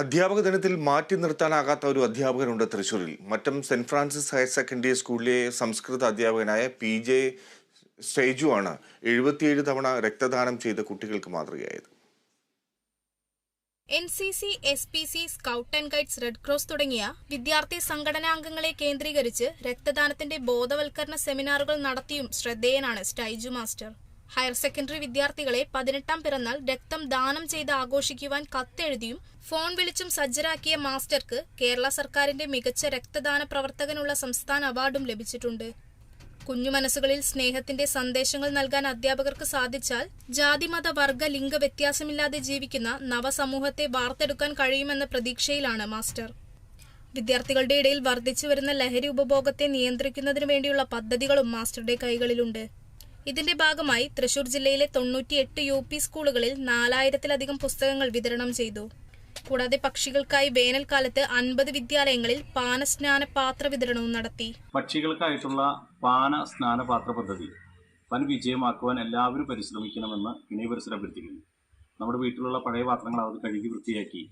അധ്യാപക ദിനത്തിൽ മാറ്റി നിർത്താനാകാത്ത ഒരു അധ്യാപകനുണ്ട് തൃശൂരിൽ. Mattom Saint Francis higher secondary സ്കൂളിലെ സംസ്കൃത അധ്യാപകനായ പി ജെ സ്റ്റേജു ആണ് എഴുപത്തിയേഴ് തവണ രക്തദാനം ചെയ്ത കുട്ടികൾക്ക് മാതൃകയായത്. N C C S P C scout and guides red cross തുടങ്ങിയ വിദ്യാർത്ഥി സംഘടനാംഗങ്ങളെ കേന്ദ്രീകരിച്ച് രക്തദാനത്തിന്റെ ബോധവൽക്കരണ സെമിനാറുകൾ നടത്തിയും ശ്രദ്ധേയനാണ് സ്റ്റൈജു മാസ്റ്റർ. ഹയർ സെക്കൻഡറി വിദ്യാർത്ഥികളെ പതിനെട്ടാം പിറന്നാൾ രക്തം ദാനം ചെയ്ത് ആഘോഷിക്കുവാൻ കത്തെഴുതിയും ഫോൺ വിളിച്ചും സജ്ജരാക്കിയ മാസ്റ്റർക്ക് കേരള സർക്കാരിന്റെ മികച്ച രക്തദാന പ്രവർത്തകനുള്ള സംസ്ഥാന അവാർഡും ലഭിച്ചിട്ടുണ്ട്. കുഞ്ഞു മനസ്സുകളിൽ സ്നേഹത്തിന്റെ സന്ദേശങ്ങൾ നൽകാൻ അധ്യാപകർക്ക് സാധിച്ചാൽ ജാതിമത വർഗ ലിംഗ വ്യത്യാസമില്ലാതെ ജീവിക്കുന്ന നവസമൂഹത്തെ വാർത്തെടുക്കാൻ കഴിയുമെന്ന പ്രതീക്ഷയിലാണ് മാസ്റ്റർ. വിദ്യാർത്ഥികളുടെ ഇടയിൽ വർദ്ധിച്ചു വരുന്ന ലഹരി ഉപഭോഗത്തെ നിയന്ത്രിക്കുന്നതിനു വേണ്ടിയുള്ള പദ്ധതികളും മാസ്റ്ററുടെ കൈകളിലുണ്ട്. ഇതിന്റെ ഭാഗമായി തൃശൂർ ജില്ലയിലെ തൊണ്ണൂറ്റിയെട്ട് യു പി സ്കൂളുകളിൽ നാലായിരത്തിലധികം പുസ്തകങ്ങൾ വിതരണം ചെയ്തു. കൂടാതെ പക്ഷികൾക്കായി വേനൽക്കാലത്ത് അൻപത് വിദ്യാലയങ്ങളിൽ പാനസ്നാന പാത്ര വിതരണവും നടത്തി. പക്ഷികൾക്കായിട്ടുള്ള പാന സ്നാന പാത്ര പദ്ധതി വൻ വിജയമാക്കുവാൻ എല്ലാവരും പരിശ്രമിക്കണമെന്ന് ഇനി പരിസരം അഭ്യർത്ഥിക്കുന്നു. നമ്മുടെ വീട്ടിലുള്ള പഴയ പാത്രങ്ങൾ അത് കഴുകി വൃത്തിയാക്കി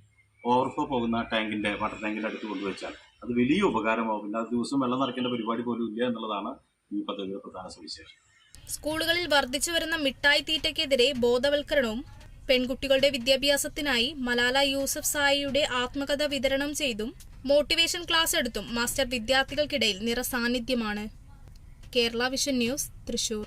ഓവർഫ്ലോ പോകുന്ന ടാങ്കിന്റെ വാട്ടർ ടാങ്കിന്റെ അടുത്ത് കൊണ്ടുവച്ചാൽ അത് വലിയ ഉപകാരമാവും പിന്നെ അത് ദിവസം വെള്ളം നിറയ്ക്കേണ്ട പരിപാടി പോലും ഇല്ല എന്നുള്ളതാണ് ഈ പദ്ധതിയുടെ പ്രധാന സവിശേഷത. സ്കൂളുകളിൽ വർദ്ധിച്ചു വരുന്ന മിഠായി തീറ്റയ്ക്കെതിരെ ബോധവൽക്കരണവും പെൺകുട്ടികളുടെ വിദ്യാഭ്യാസത്തിനായി മലാല യൂസഫ് സായിയുടെ ആത്മകഥ വിതരണം ചെയ്തും മോട്ടിവേഷൻ ക്ലാസ് എടുത്തും മാസ്റ്റർ വിദ്യാർത്ഥികൾക്കിടയിൽ നിറസാന്നിധ്യമാണ്. Kerala vision news Thrissur.